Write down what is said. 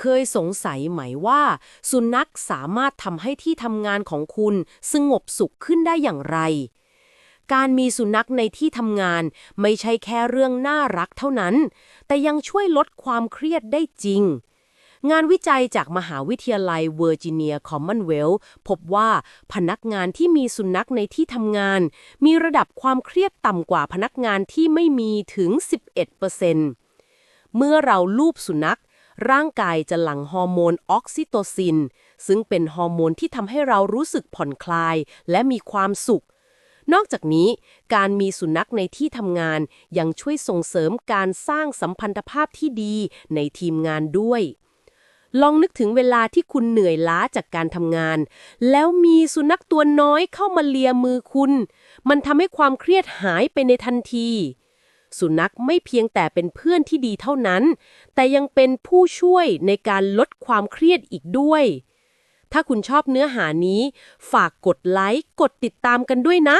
เคยสงสัยไหมว่า สุนัขสามารถทำให้ที่ทำงานของคุณสงบสุขขึ้นได้อย่างไร การมีสุนัขในที่ทำงานไม่ใช่แค่เรื่องน่ารักเท่านั้น แต่ยังช่วยลดความเครียดได้จริงงานวิจัยจากมหาวิทยาลัยเวอร์จิเนียคอมมอนเวลธ์พบว่าพนักงานที่มีสุนัขในที่ทำงาน มีระดับความเครียดต่ำกว่าพนักงานที่ไม่มีถึง 11%เมื่อเราลูบสุนัข ร่างกายจะหลั่งฮอร์โมนออกซิโตซิน ซึ่งเป็นฮอร์โมนที่ทำให้เรารู้สึกผ่อนคลายและมีความสุข นอกจากนี้ การมีสุนัขในที่ทำงานยังช่วยส่งเสริมการสร้างสัมพันธภาพที่ดีในทีมงานด้วย ลองนึกถึงเวลาที่คุณเหนื่อยล้าจากการทำงาน แล้วมีสุนัขตัวน้อยเข้ามาเลียมือคุณ มันทำให้ความเครียดหายไปในทันที สุนัขไม่เพียงแต่เป็นเพื่อนที่ดีเท่านั้น แต่ยังเป็นผู้ช่วยในการลดความเครียดอีกด้วย ถ้าคุณชอบเนื้อหานี้ ฝากกดไลค์ กดติดตามกันด้วยนะ